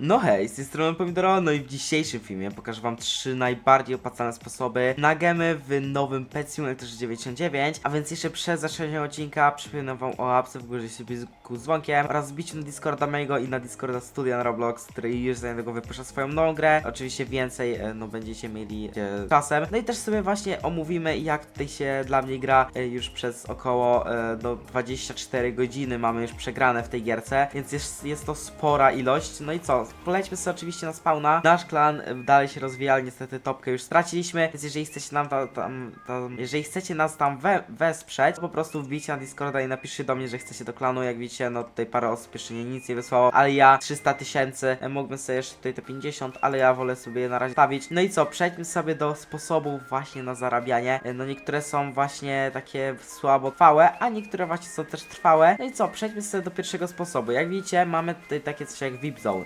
No hej, z tej strony Pomidoro, no i w dzisiejszym filmie pokażę wam trzy najbardziej opłacalne sposoby na gemy w nowym Pet Simulator 99, a więc jeszcze przed zaczęciem odcinka przypominam wam o apce w górze sobie z dzwonkiem oraz zbiciu na Discorda mojego i na Discorda Studia na Roblox, który już za niedługo wypuszcza swoją nową grę. Oczywiście więcej, e, no będziecie mieli e, czasem. No i też sobie właśnie omówimy jak tutaj się dla mnie gra e, już przez około e, do 24 godziny mamy już przegrane w tej gierce, więc jest, jest to spora ilość. No i co? Polećmy sobie oczywiście na spawna. Nasz klan e, dalej się rozwija, niestety topkę już straciliśmy, więc jeżeli chcecie nam ta, tam, tam, jeżeli chcecie nas tam we, wesprzeć, to po prostu wbijcie na Discorda i napiszcie do mnie, że chcecie do klanu. Jak widzicie, no tutaj parę osób jeszcze nie, nic nie wysłało, ale ja 300 tysięcy, e, mógłbym sobie jeszcze tutaj te 50, ale ja wolę sobie je na razie stawić. No i co? Przejdźmy sobie do sposobów właśnie na zarabianie. E, No niektóre są właśnie takie słabo trwałe, a niektóre właśnie są też trwałe. No i co? Przejdźmy sobie do pierwszego sposobu. Jak widzicie, mamy tutaj takie coś jak VIP Zone.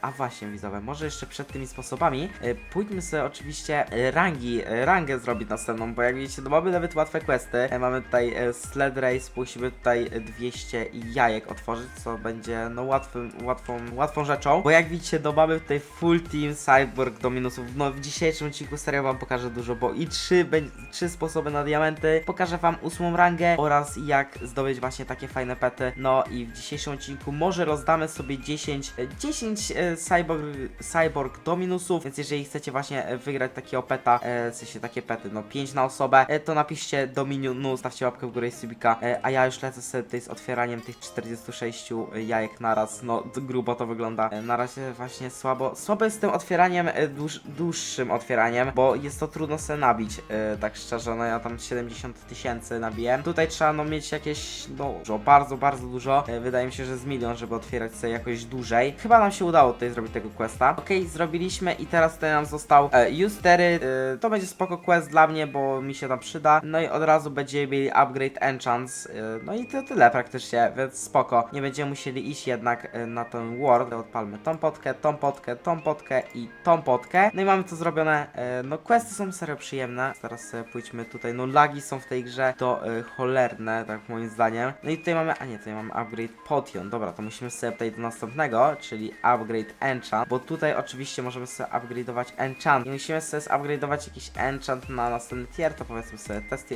A właśnie widzowie, może jeszcze przed tymi sposobami e, pójdźmy sobie oczywiście e, rangi, e, rangę zrobić następną, bo jak widzicie, no mamy nawet łatwe questy. Mamy tutaj Sled Race, musimy tutaj e, 200 jajek otworzyć, co będzie no łatwym, łatwą, łatwą rzeczą, bo jak widzicie, no mamy tutaj full team Cyborg do minusów. No w dzisiejszym odcinku serio wam pokażę dużo, bo i trzy, trzy sposoby na diamenty, pokażę wam ósmą rangę oraz jak zdobyć właśnie takie fajne pety. No i w dzisiejszym odcinku może rozdamy sobie 10, e, 10 e, cyborg, cyborg do minusów, więc jeżeli chcecie właśnie e, wygrać takiego peta, e, w sensie takie pety, no 5 na osobę, to napiszcie do minionu, stawcie łapkę w górę i subika, a ja już lecę sobie tutaj z otwieraniem tych 46 jajek naraz, no grubo to wygląda. Na razie właśnie słabo, słabo jest z tym otwieraniem, dłuż, dłuższym otwieraniem, bo jest to trudno sobie nabić, tak szczerze, no ja tam 70 tysięcy nabiłem. Tutaj trzeba no mieć jakieś, no dużo, bardzo, bardzo dużo, wydaje mi się, że z milion, żeby otwierać sobie jakoś dłużej. Chyba nam się udało tutaj zrobić tego questa. Okej, zrobiliśmy i teraz tutaj nam został e, U4, e, to będzie spoko quest dla mnie, bo mi się tam przyda. No i od razu będziemy mieli upgrade enchants, e, no i to tyle praktycznie, więc spoko. Nie będziemy musieli iść jednak e, na ten world. Odpalmy tą potkę, tą potkę, tą potkę i tą potkę. No i mamy to zrobione. E, no questy są serio przyjemne. Teraz sobie pójdźmy tutaj. No lagi są w tej grze to e, cholerne, tak moim zdaniem. No i tutaj mamy, a nie, tutaj mamy upgrade potion. Dobra, to musimy sobie tutaj do następnego, czyli upgrade enchant, bo tutaj oczywiście możemy sobie upgrade'ować enchant. I musimy sobie upgrade'ować jakiś enchant na następny tier, to powiedzmy sobie test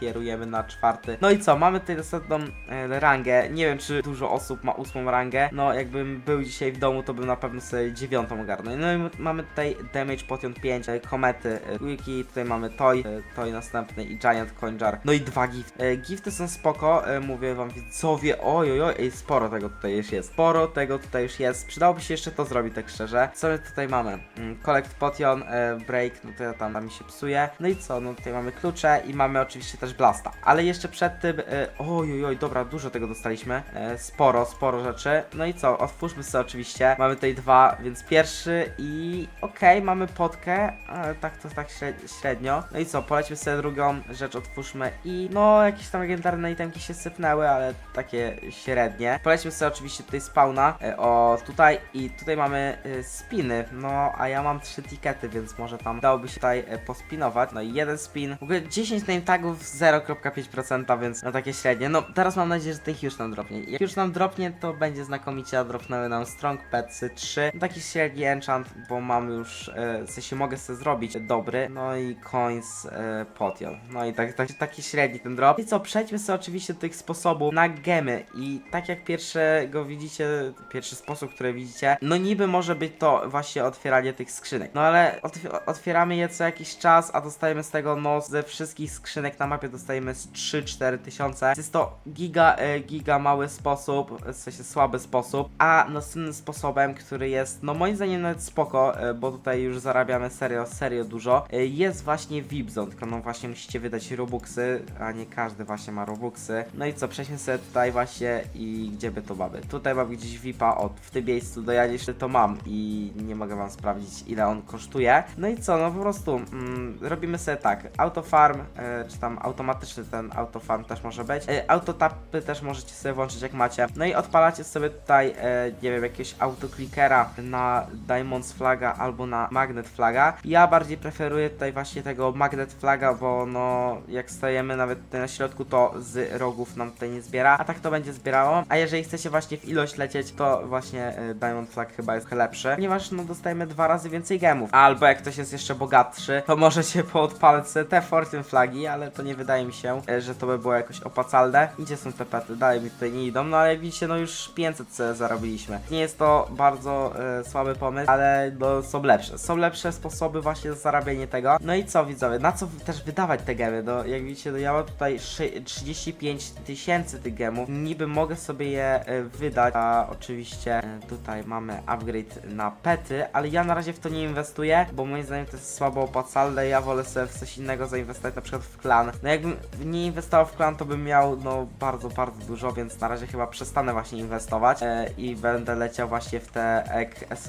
tierujemy na czwarty. No i co, mamy tutaj następną e, rangę. Nie wiem, czy dużo osób ma ósmą rangę. No, jakbym był dzisiaj w domu, to bym na pewno sobie dziewiątą ogarnął. No i mamy tutaj damage potion 5, e, komety, e, wiki, tutaj mamy toy, e, toy następny i giant coin jar. No i dwa gift. E, gifty są spoko, e, mówię wam widzowie, oj, oj, oj, ej, sporo tego tutaj już jest. Sporo tego tutaj już jest. Przydałoby się jeszcze to zrobić, tak szczerze. Co my tutaj mamy? Mm, collect potion, e, break, no to tam, tam mi się psuje. No i co? No tutaj mamy klucze i mamy oczywiście też blasta. Ale jeszcze przed tym, e, oj, oj, dobra, dużo tego dostaliśmy. E, sporo, sporo rzeczy. No i co? Otwórzmy sobie oczywiście. Mamy tutaj dwa, więc pierwszy i okej, mamy potkę, ale tak to tak śred- średnio. No i co? Polećmy sobie drugą rzecz, otwórzmy i no, jakieś tam legendarne itemki się sypnęły, ale takie średnie. Polećmy sobie oczywiście tutaj spawna, o tutaj i tutaj mamy e, spiny, no a ja mam trzy tikety, więc może tam dałoby się tutaj e, pospinować. No i jeden spin, w ogóle 10 name tagów 0,5%, więc no takie średnie. No teraz mam nadzieję, że tych już nam dropnie. Jak już nam dropnie, to będzie znakomicie, a dropnęły nam Strong Petsy 3. No, taki średni enchant, bo mam już, e, w sensie mogę sobie zrobić dobry. No i coins e, potion. No i tak, tak, taki średni ten drop. I co, przejdźmy sobie oczywiście do tych sposobów na gemy. I tak jak pierwszego widzicie, pierwszy sposób, który widzicie, no niby może być to właśnie otwieranie tych skrzynek. No ale otw- otwieramy je co jakiś czas, a dostajemy z tego, no ze wszystkich skrzynek na mapie dostajemy z 3-4 tysiące. Jest to giga, e, giga mały sposób, w sensie słaby sposób, a następnym sposobem, który jest, no moim zdaniem nawet spoko, e, bo tutaj już zarabiamy serio, serio dużo, e, jest właśnie VIP Zone, tylko no właśnie musicie wydać robuxy, a nie każdy właśnie ma robuxy. No i co, przejdźmy sobie tutaj właśnie i gdzie by to mamy? Tutaj mam gdzieś VIPa, od w tym miejscu do ja jeszcze to mam i nie mogę wam sprawdzić ile on kosztuje. No i co, no po prostu mm, robimy sobie tak, autofarm, e, czy tam automatyczny ten autofarm też może być. E, autotapy też możecie sobie włączyć jak macie. No i odpalacie sobie tutaj, e, nie wiem, jakiegoś autoklikera na Diamonds Flaga albo na Magnet Flaga. Ja bardziej preferuję tutaj właśnie tego Magnet Flaga, bo no jak stajemy nawet tutaj na środku, to z rogów nam tutaj nie zbiera, a tak to będzie zbierało. A jeżeli chcecie właśnie w ilość lecieć, to właśnie Diamond Flag chyba jest lepszy, ponieważ no dostajemy dwa razy więcej gemów. Albo jak ktoś jest jeszcze bogatszy, to może się poodpalać te Fortune Flagi, ale to nie wydaje mi się, e, że to by było jakoś opłacalne. Gdzie są te pety? Dalej mi tutaj nie idą, no ale jak widzicie, no już 500 sobie zarobiliśmy. Nie jest to bardzo e, słaby pomysł, ale no są lepsze. Są lepsze sposoby właśnie na zarabianie tego. No i co widzowie, na co też wydawać te gemy? No jak widzicie, no ja mam tutaj szy- 35 tysięcy tych gemów. Niby mogę sobie je e, wydać, a oczywiście e, tutaj mamy upgrade na pety, ale ja na razie w to nie inwestuję, bo moim zdaniem to jest słabo opłacalne. Ja wolę sobie w coś innego zainwestować, na przykład w klan. No jakbym nie inwestował w klan, to bym miał no bardzo, bardzo dużo, więc na razie chyba przestanę właśnie inwestować e, i będę leciał właśnie w te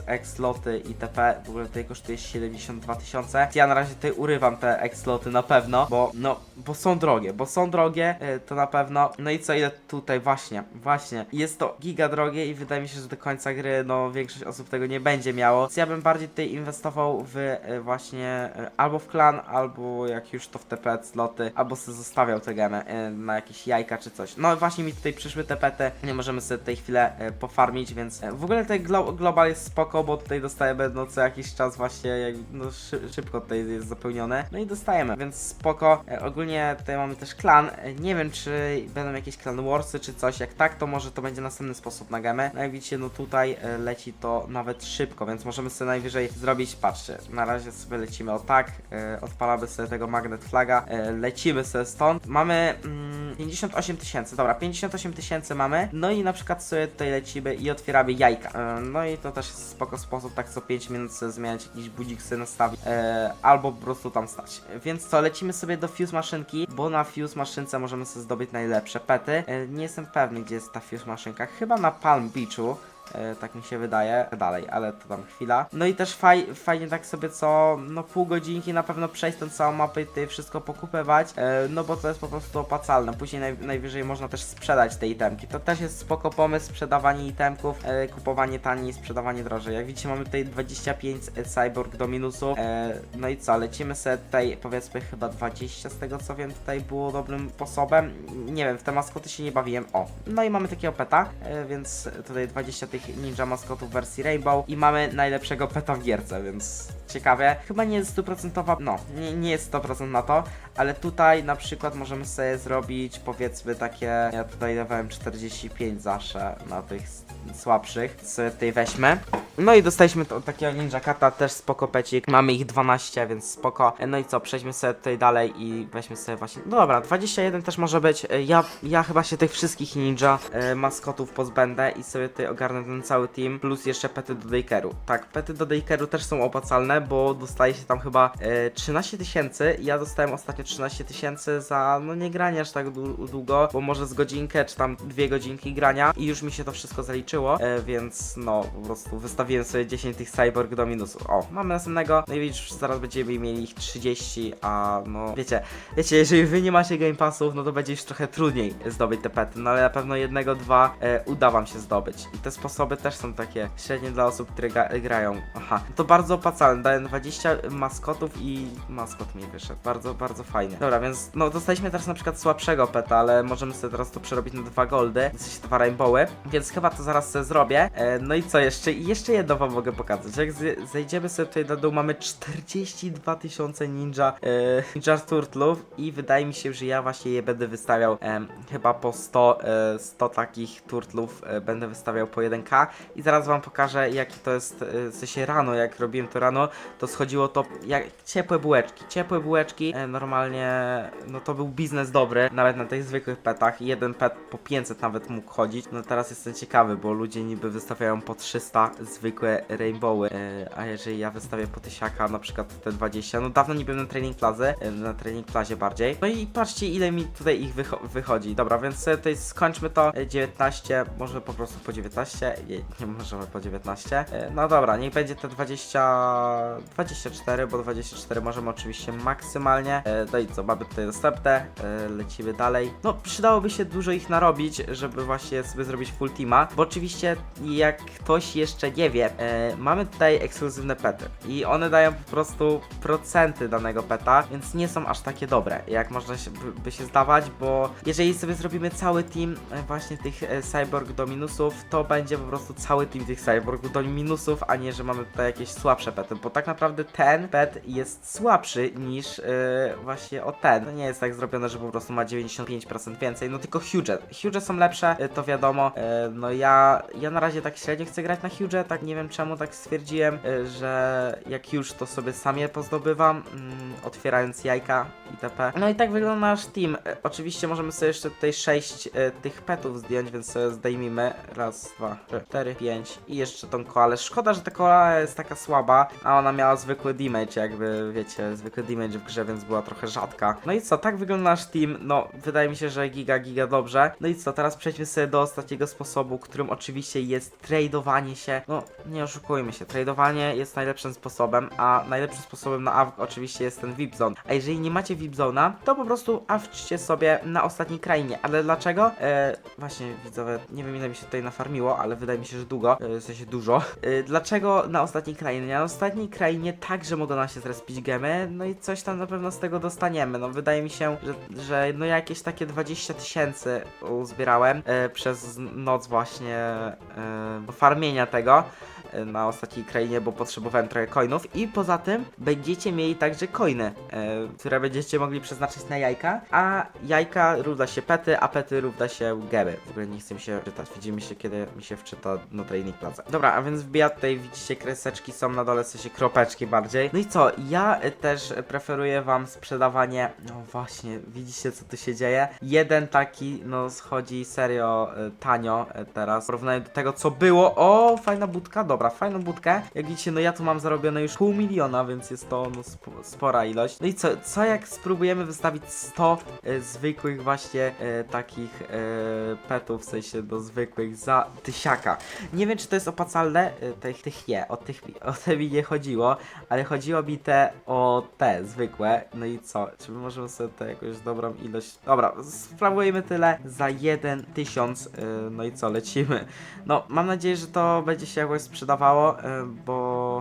X-loty itp. W ogóle tutaj kosztuje 72 tysiące. Ja na razie tutaj urywam te X-loty na pewno, bo no, bo są drogie, bo są drogie, e, to na pewno. No i co ile tutaj właśnie, właśnie. Jest to giga drogie i wydaje mi się, że do końca gry no większość osób tego nie będzie miało. Więc ja bym bardziej tutaj inwestował w e, właśnie e, albo w klan, albo jak już to w TP sloty, albo sobie zostawiał te gemy e, na jakieś jajka czy coś. No właśnie mi tutaj przyszły te pety, nie możemy sobie tutaj chwilę pofarmić, więc w ogóle ten glo global jest spoko, bo tutaj dostajemy no co jakiś czas właśnie jak, no szy szybko tutaj jest zapełnione. No i dostajemy, więc spoko. Ogólnie tutaj mamy też klan. Nie wiem czy będą jakieś clan warsy czy coś. Jak tak, to może to będzie następny sposób na gemę. No jak widzicie, no tutaj e, leci to nawet szybko, więc możemy sobie najwyżej zrobić, patrzcie, na razie sobie lecimy o tak, e, odpalamy sobie tego magnet flaga, e, lecimy sobie stąd. Mamy mm, 58 tysięcy, dobra, 58 tysięcy mamy, no i na przykład sobie tutaj lecimy i otwieramy jajka. No i to też jest spoko sposób, tak co 5 minut sobie zmieniać jakiś budzik sobie nastawić, albo po prostu tam stać. Więc co, lecimy sobie do fuse maszynki, bo na fuse maszynce możemy sobie zdobyć najlepsze pety. Nie jestem pewny, gdzie jest ta fuse maszynka, chyba na Palm Beachu. E, tak mi się wydaje, dalej, ale to tam chwila. No i też faj, fajnie tak sobie co, no pół godzinki na pewno przejść tę całą mapę i tutaj wszystko pokupywać, e, no bo to jest po prostu opłacalne. Później naj, najwyżej można też sprzedać te itemki. To też jest spoko pomysł, sprzedawanie itemków, e, kupowanie taniej, sprzedawanie drożej. Jak widzicie mamy tutaj 25 cyborg do minusu, no i co, lecimy sobie tutaj powiedzmy chyba 20 z tego co wiem tutaj było dobrym sposobem. Nie wiem, w te maskoty się nie bawiłem. O, no i mamy takiego peta, więc tutaj 20 tych ninja maskotów wersji Rainbow i mamy najlepszego peta w gierce, więc ciekawie. Chyba nie jest stuprocentowa, no, nie, nie jest 100% na to, ale tutaj na przykład możemy sobie zrobić powiedzmy takie, ja tutaj dawałem 45 zawsze na tych słabszych, sobie tutaj weźmy. No i dostaliśmy to, takiego ninja kata, też spoko pecik, mamy ich 12, więc spoko. No i co, przejdźmy sobie tutaj dalej i weźmy sobie właśnie, no dobra, 21 też może być, E, ja, ja chyba się tych wszystkich ninja e, maskotów pozbędę i sobie tutaj ogarnę ten cały team, plus jeszcze pety do daycare'u. Tak, pety do daycare'u też są opłacalne, bo dostaje się tam chyba e, 13 tysięcy, ja dostałem ostatnio 13 tysięcy za, no nie granie aż tak dłu- długo, bo może z godzinkę, czy tam dwie godzinki grania i już mi się to wszystko zaliczyło, e, więc no, po prostu wystawiłem sobie 10 tych cyborg do minusu. O, mamy następnego, no i widzisz, zaraz będziemy mieli ich 30, a no, wiecie, wiecie, jeżeli wy nie macie game passów, no to będzie już trochę trudniej zdobyć te pety, no ale na pewno jednego, dwa e, uda wam się zdobyć. I te sposoby też są takie średnie dla osób, które ga- grają. Aha, to bardzo opłacalne, daję 20 maskotów i maskot mi wyszedł. Bardzo, bardzo fajnie. Dobra, więc no dostaliśmy teraz na przykład słabszego peta, ale możemy sobie teraz to przerobić na dwa goldy, w sensie dwa rainbowy, więc chyba to zaraz sobie zrobię. E, no i co jeszcze? I jeszcze jedno wam mogę pokazać. Jak z- zejdziemy sobie tutaj na dół, mamy 42 tysiące ninja, e, ninja turtlów i wydaje mi się, że ja właśnie je będę wystawiał em, chyba po 100, e, 100 takich turtlów e, będę wystawiał po 1k i zaraz wam pokażę jaki to jest, e, w sensie rano, jak robiłem to rano, to schodziło to jak ciepłe bułeczki, ciepłe bułeczki, e, normalnie no to był biznes dobry, nawet na tych zwykłych petach, jeden pet po 500 nawet mógł chodzić, no teraz jestem ciekawy, bo ludzie niby wystawiają po 300 zwykłe rainbowy, e, a jeżeli ja wystawię po tysiaka, na przykład te 20, no dawno nie byłem na training plazy, e, na training plazie bardziej, no i patrzcie ile mi tutaj ich wycho- wychodzi, dobra, więc sobie tutaj skończmy to, e, 19, może po prostu po 19, nie, nie możemy po 19, e, no dobra, niech będzie te 20, 24, bo 24 możemy oczywiście maksymalnie, e, no i co, mamy tutaj następne, e, lecimy dalej, no przydałoby się dużo ich narobić, żeby właśnie sobie zrobić full teama, bo oczywiście jak ktoś jeszcze nie wie, e, mamy tutaj ekskluzywne pety i one dają po prostu procenty danego peta, więc nie są aż takie dobre, jak można się, by, się zdawać, bo jeżeli sobie zrobimy cały team e, właśnie tych e, cyborg do minusów, to będzie po prostu cały team tych cyborgów do minusów, a nie, że mamy tutaj jakieś słabsze pety, bo tak naprawdę ten pet jest słabszy niż yy, właśnie o ten. To nie jest tak zrobione, że po prostu ma 95% więcej, no tylko Huge. Huge są lepsze, yy, to wiadomo. Yy, no ja, ja na razie tak średnio chcę grać na Huge, tak nie wiem czemu tak stwierdziłem, yy, że jak już to sobie sam je pozdobywam, mm, otwierając jajka itp. No i tak wygląda nasz team. E, oczywiście możemy sobie jeszcze tutaj 6 e, tych petów zdjąć, więc sobie zdejmijmy. Raz, dwa, trzy, cztery, pięć i jeszcze tą koalę. Szkoda, że ta koala jest taka słaba, a ona miała zwykły damage, jakby wiecie, zwykły damage w grze, więc była trochę rzadka. No i co, tak wygląda nasz team. No, wydaje mi się, że giga, giga dobrze. No i co, teraz przejdźmy sobie do ostatniego sposobu, którym oczywiście jest tradowanie się. No, nie oszukujmy się, tradowanie jest najlepszym sposobem, a najlepszym sposobem na AWK oczywiście jest ten VIP Zone. A jeżeli nie macie VIP Zona, to po prostu awczcie sobie na ostatniej krainie. Ale dlaczego? E, właśnie widzowie, nie wiem ile mi się tutaj nafarmiło, ale wydaje mi się, że długo, e, w sensie dużo. E, dlaczego na ostatniej krainie? Na ostatniej krainie także mogą nam się zrespić gemy, no i coś tam na pewno z tego dostaniemy. No wydaje mi się, że, że no jakieś takie 20 tysięcy uzbierałem e, przez noc właśnie farmienia tego na ostatniej krainie, bo potrzebowałem trochę coinów i poza tym będziecie mieli także coiny, e, które będziecie mogli przeznaczyć na jajka, a jajka równa się pety, a pety równa się gemy. W ogóle nie chcę mi się czytać, widzimy się kiedy mi się wczyta na training plaza. Dobra, a więc wbija tutaj, widzicie kreseczki są na dole, w sensie kropeczki bardziej. No i co, ja e, też preferuję wam sprzedawanie, no właśnie, widzicie co tu się dzieje. Jeden taki, no schodzi serio e, tanio teraz, w porównaniu do tego co było. O, fajna budka, dobra, fajną budkę. Jak widzicie, no ja tu mam zarobione już pół miliona, więc jest to no, sp spora ilość. No i co, co jak spróbujemy wystawić 100 e, zwykłych właśnie e, takich e, petów, w sensie do zwykłych za tysiaka. Nie wiem, czy to jest opłacalne, e, tych, tych nie, o tych o te mi nie chodziło, ale chodziło mi te o te zwykłe. No i co, czy my możemy sobie tutaj jakąś dobrą ilość... Dobra, sprawujemy tyle za 1000, e, no i co, lecimy. No, mam nadzieję, że to będzie się jakoś sprzedawało, e, bo,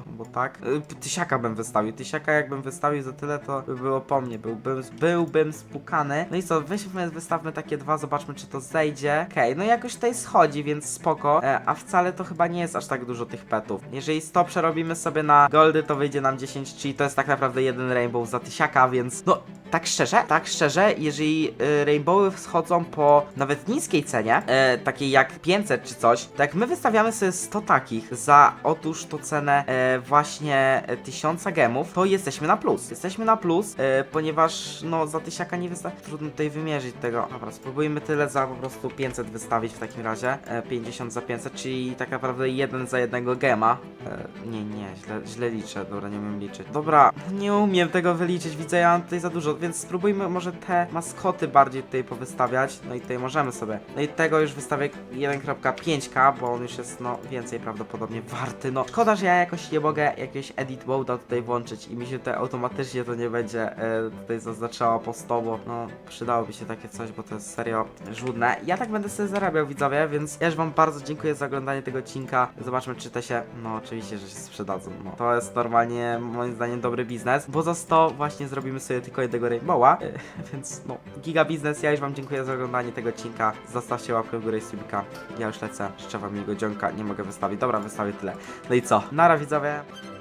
bo tak. E, Tysiaka bym wystawił. Tysiaka jakbym wystawił za tyle, to by było po mnie. Byłbym, byłbym spukany. No i co, weźmy, wystawmy takie dwa, zobaczmy, czy to zejdzie. Okej, no jakoś tutaj schodzi, więc spoko. E, a wcale to chyba nie jest aż tak dużo tych petów. Jeżeli 100 przerobimy sobie na goldy, to wyjdzie nam 10, czyli to jest tak naprawdę jeden rainbow za tysiaka, więc no, tak szczerze, tak szczerze, jeżeli y, rainbowy schodzą po nawet niskiej cenie, e, takiej jak 500 czy coś, to jak my wystawiamy sobie 100 takich za otóż to cenę właśnie e, 1000 gemów, to jesteśmy na plus. Jesteśmy na plus, e, ponieważ no za tysiaka nie wystarczy. Trudno tutaj wymierzyć tego. Dobra, spróbujmy tyle za po prostu 500 wystawić w takim razie. E, 50 za 500, czyli tak naprawdę jeden za jednego gema. E, nie, nie, źle, źle liczę. Dobra, nie umiem liczyć. Dobra, nie umiem tego wyliczyć, widzę, ja mam tutaj za dużo, więc spróbujmy może te maskoty bardziej tutaj powystawiać. No i tutaj możemy sobie. No i tego już wystawię 1.5k, bo on już jest no więcej prawdopodobnie warty. No szkoda, że ja jakoś nie mogę jakiegoś edit mode'a tutaj włączyć i mi się tutaj automatycznie to nie będzie e, tutaj zaznaczało postowo. No przydałoby się takie coś, bo to jest serio żudne. Ja tak będę sobie zarabiał widzowie, więc ja już wam bardzo dziękuję za oglądanie tego odcinka. Zobaczmy czy te się, no oczywiście, że się sprzedadzą. No to jest normalnie moim zdaniem dobry biznes, bo za 100 właśnie zrobimy sobie tylko jednego rainbowa, e, więc no giga biznes. Ja już wam dziękuję za oglądanie tego odcinka. Zostawcie łapkę w górę i subika. Ja już lecę. Życzę wam miłego dzionka. Nie mogę wystawić. Dobra, wystawię tyle. No i co? Nara widzowie. 呗。